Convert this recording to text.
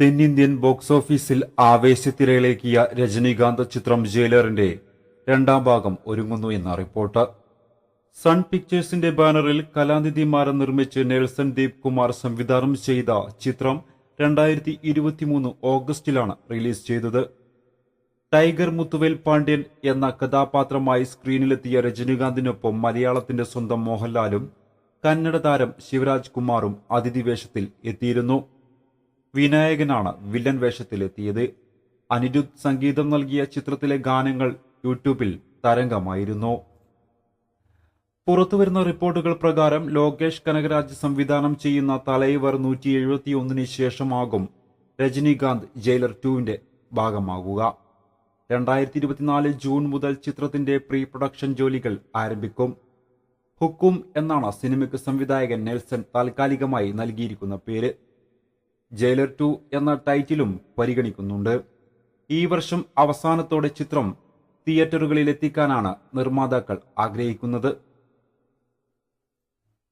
തെന്നിന്ത്യൻ ബോക്സ് ഓഫീസിൽ ആവേശത്തിരയിലേക്കിയ രജനീകാന്ത് ചിത്രം ജയിലറിന്റെ രണ്ടാം ഭാഗം ഒരുങ്ങുന്നു എന്ന റിപ്പോർട്ട്. സൺ പിക്ചേഴ്സിന്റെ ബാനറിൽ കലാനിധിമാരൻ നിർമ്മിച്ച് നെൽസൺ ദീപ് കുമാർ സംവിധാനം ചെയ്ത ചിത്രം രണ്ടായിരത്തി ഇരുപത്തിമൂന്ന് ഓഗസ്റ്റിലാണ് റിലീസ് ചെയ്തത്. ടൈഗർ മുത്തുവേൽ പാണ്ഡ്യൻ എന്ന കഥാപാത്രമായി സ്ക്രീനിലെത്തിയ രജനീകാന്തിനൊപ്പം മലയാളത്തിന്റെ സ്വന്തം മോഹൻലാലും കന്നഡ താരം ശിവരാജ് കുമാറും അതിഥിവേഷത്തിൽ എത്തിയിരുന്നു. വിനായകനാണ് വില്ലൻ വേഷത്തിലെത്തിയത്. അനിരുദ്ധ് സംഗീതം നൽകിയ ചിത്രത്തിലെ ഗാനങ്ങൾ യൂട്യൂബിൽ തരംഗമായിരുന്നു. പുറത്തുവരുന്ന റിപ്പോർട്ടുകൾ പ്രകാരം ലോകേഷ് കനകരാജ് സംവിധാനം ചെയ്യുന്ന തലൈവർ നൂറ്റി എഴുപത്തിയൊന്നിന് ശേഷമാകും രജനീകാന്ത് ജയിലർ ടുവിന്റെ ഭാഗമാകുക. രണ്ടായിരത്തി ഇരുപത്തിനാല് ജൂൺ മുതൽ ചിത്രത്തിന്റെ പ്രീ പ്രൊഡക്ഷൻ ജോലികൾ ആരംഭിക്കും. ഹുക്കും എന്നാണ് സിനിമയ്ക്ക് സംവിധായകൻ നെൽസൺ താൽക്കാലികമായി നൽകിയിരിക്കുന്ന പേര്. ജയിലർ ടു എന്ന ടൈറ്റിലും പരിഗണിക്കുന്നുണ്ട്. ഈ വർഷം അവസാനത്തോടെ ചിത്രം തിയേറ്ററുകളിലെത്തിക്കാനാണ് നിർമ്മാതാക്കൾ ആഗ്രഹിക്കുന്നത്.